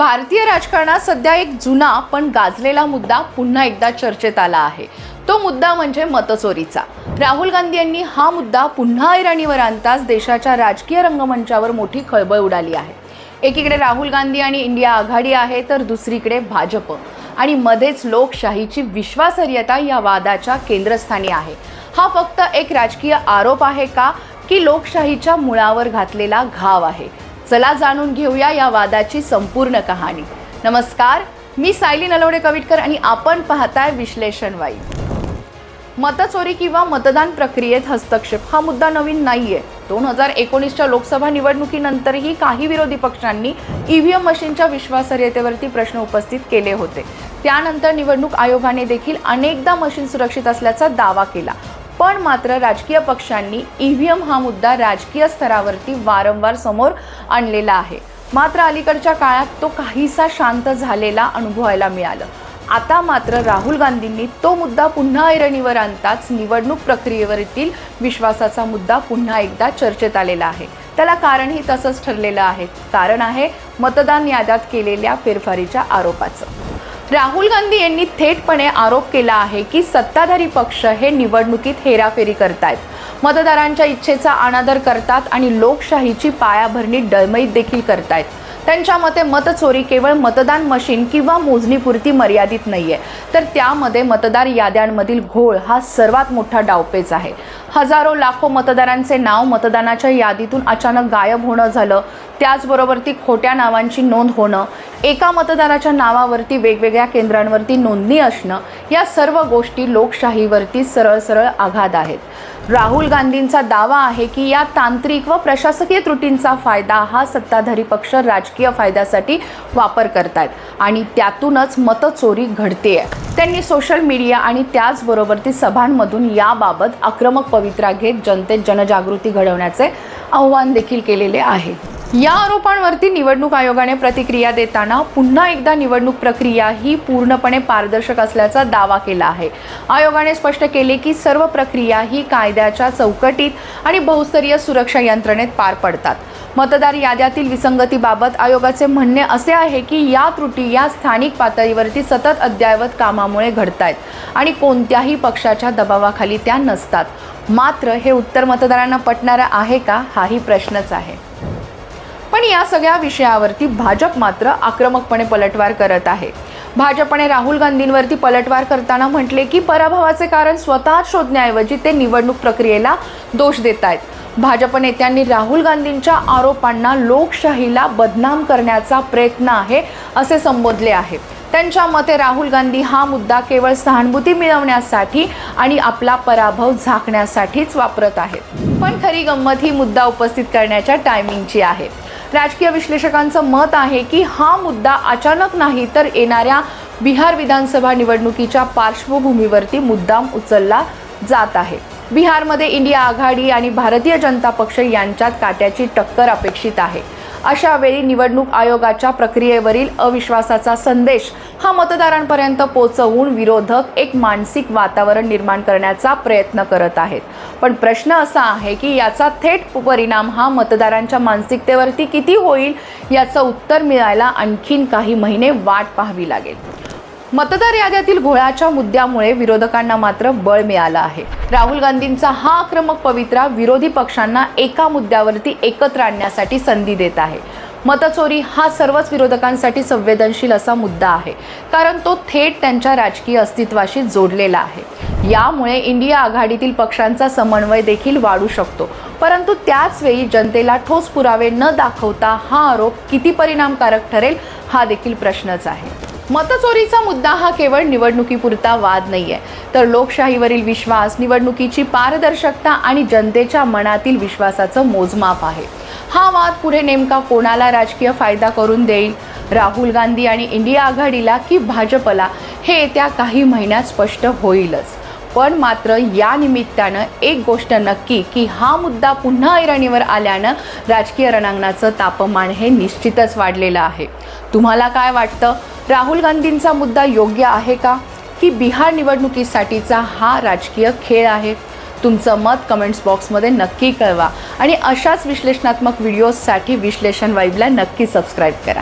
भारतीय राजकारणात सध्या एक जुना पण गाजलेला मुद्दा पुन्हा एकदा चर्चेत आला आहे. तो मुद्दा म्हणजे मतचोरीचा. राहुल गांधी यांनी हा मुद्दा पुन्हा ऐरणीवर आणताच देशाच्या राजकीय रंगमंचावर मोठी खळबळ उडाली आहे. एकीकडे राहुल गांधी आणि इंडिया आघाडी आहे तर दुसरीकडे भाजप. आणि मध्येच लोकशाहीची विश्वासार्हता या वादाच्या केंद्रस्थानी आहे. हा फक्त एक राजकीय आरोप आहे का की लोकशाहीच्या मुळावर घातलेला घाव आहे? चला जाणून घेऊया या वादाची संपूर्ण कहाणी. नमस्कार मी सायली नलवडे कविटकर आणि आपण पाहताय विश्लेषण वाई. मतचोरी किंवा मतदान प्रक्रियेत हस्तक्षेप हा मुद्दा नवीन नाहीये. दोन हजार एकोणीसच्या लोकसभा निवडणुकीनंतरही काही विरोधी पक्षांनी ईव्हीएम मशीनच्या विश्वासार्हतेवरती प्रश्न उपस्थित केले होते. त्यानंतर निवडणूक आयोगाने देखील अनेकदा मशीन सुरक्षित असल्याचा दावा केला. पण मात्र राजकीय पक्षांनी ईव्हीएम हा मुद्दा राजकीय स्तरावरती वारंवार समोर आणलेला आहे. मात्र अलीकडच्या काळात तो काहीसा शांत झालेला अनुभवायला मिळालं. आता मात्र राहुल गांधींनी तो मुद्दा पुन्हा ऐरणीवर आणताच निवडणूक प्रक्रियेवरील विश्वासाचा मुद्दा पुन्हा एकदा चर्चेत आलेला आहे. त्याला कारणही तसंच ठरलेलं आहे. कारण आहे मतदान याद्यात केलेल्या फेरफारीच्या आरोपाचं. राहुल गांधी यांनी थेटपणे आरोप केला आहे की सत्ताधारी पक्ष हे निवडणुकीत हेराफेरी करतायत. मतदारांच्या इच्छेचा अनादर करतात आणि लोकशाहीची पायाभरणी डळमळीत देखील करतायत. त्यांच्या मते मतचोरी केवळ मतदान मशीन किंवा मोजणीपुरती मर्यादित नाहीये. तर त्यामध्ये मतदार याद्यांमधील घोळ हा सर्वात मोठा डावपेच आहे. हजारो लाखो मतदारांचे नाव मतदानाच्या यादीतून अचानक गायब होणं झालं. त्याचबरोबर ती खोट्या नावांची नोंद होणं एका मतदाराच्या नावावरती वेगवेगळ्या केंद्रांवरती नोंदणी असणं या सर्व गोष्टी लोकशाहीवरती सरळ सरळ आघात आहेत. राहुल गांधींचा दावा आहे की या तांत्रिक व प्रशासकीय त्रुटींचा फायदा हा सत्ताधारी पक्ष राजकीय फायद्यासाठी वापर करतायत. आणि त्यातूनच मतचोरी घडते त्यांनी सोशल मीडिया आणि त्याचबरोबर ती सभांमधून याबाबत आक्रमक पवित्रा घेत जनतेत जनजागृती घडवण्याचे आव्हान देखील केलेले आहे. या आरोपांवरती निवडणूक आयोगाने प्रतिक्रिया देताना पुन्हा एकदा निवडणूक प्रक्रिया ही पूर्णपणे पारदर्शक असल्याचा दावा केला आहे. आयोगाने स्पष्ट केले की सर्व प्रक्रिया ही कायद्याच्या चौकटीत आणि बहुस्तरीय सुरक्षा यंत्रणेत पार पडतात. मतदार याद्यातील विसंगतीबाबत आयोगाचे म्हणणे असे आहे की या त्रुटी या स्थानिक पातळीवरती सतत अद्ययावत कामामुळे घडत आहेत आणि कोणत्याही पक्षाच्या दबावाखाली त्या नसतात. मात्र हे उत्तर मतदारांना पटणारं आहे का? हाही प्रश्नच आहे. पण या सगळ्या विषयावरती भाजप मात्र आक्रमकपणे पलटवार करत आहे. भाजपने राहुल गांधींवरती पलटवार करताना म्हटले की पराभवाचे कारण स्वतः शोधण्याऐवजी ते निवडणूक प्रक्रियेला दोष देत आहेत भाजप नेत्यांनी राहुल गांधींच्या आरोपांना लोकशाहीला बदनाम करण्याचा प्रयत्न आहे असे संबोधले आहे. त्यांच्या मते राहुल गांधी हा मुद्दा केवळ सहानुभूती मिळवण्यासाठी आणि आपला पराभव झाकण्यासाठीच वापरत आहेत. पण खरी गंमत ही मुद्दा उपस्थित करण्याच्या टायमिंगची आहे. राजकीय विश्लेषकांचं मत आहे की हा मुद्दा अचानक नाही तर येणाऱ्या बिहार विधानसभा निवडणुकीच्या पार्श्वभूमीवरती मुद्दाम उचलला जात आहे. बिहारमध्ये इंडिया आघाडी आणि भारतीय जनता पक्ष यांच्यात काट्याची टक्कर अपेक्षित आहे. अशा वेळी निवडणूक आयोगाच्या प्रक्रियेवरील अविश्वासाचा संदेश हा मतदारांपर्यंत पोचवून विरोधक एक मानसिक वातावरण निर्माण करण्याचा प्रयत्न करत आहेत. पण प्रश्न असा आहे की याचा थेट परिणाम हा मतदारांच्या मानसिकतेवरती किती होईल याचं उत्तर मिळायला आणखीन काही महिने वाट पाहावी लागेल. मतदार याद्यातील घोळाच्या मुद्द्यामुळे विरोधकांना मात्र बळ मिळालं आहे. राहुल गांधींचा हा आक्रमक पवित्रा विरोधी पक्षांना एका मुद्द्यावरती एकत्र आणण्यासाठी संधी देत आहे. मतचोरी हा सर्वच विरोधकांसाठी संवेदनशील असा मुद्दा आहे कारण तो थेट त्यांच्या राजकीय अस्तित्वाशी जोडलेला आहे. यामुळे इंडिया आघाडीतील पक्षांचा समन्वय देखील वाढू शकतो. परंतु त्याचवेळी जनतेला ठोस पुरावे न दाखवता हा आरोप किती परिणामकारक ठरेल हा देखील प्रश्नच आहे. मतचोरीचा मुद्दा हा केवळ निवडणुकीपुरता वाद नाही आहे तर लोकशाहीवरील विश्वास निवडणुकीची पारदर्शकता आणि जनतेच्या मनातील विश्वासाचं मोजमाप आहे. हा वाद पुढे नेमका कोणाला राजकीय फायदा करून देईल? राहुल गांधी आणि इंडिया आघाडीला की भाजपला? हे येत्या काही महिन्यात स्पष्ट होईलच. पण मात्र या निमित्तानं एक गोष्ट नक्की की हा मुद्दा पुन्हा ऐरणीवर आल्यानं राजकीय रणांगणाचं तापमान हे निश्चितच वाढलेलं आहे. तुम्हाला काय वाटतं? राहुल गांधींचा मुद्दा योग्य आहे का? की बिहार निवडणुकीसाठीचा हा राजकीय खेळ आहे? तुमचं मत कमेंट्स बॉक्समध्ये नक्की कळवा आणि अशाच विश्लेषणात्मक व्हिडिओजसाठी विश्लेषण वाईबला नक्की सबस्क्राईब करा.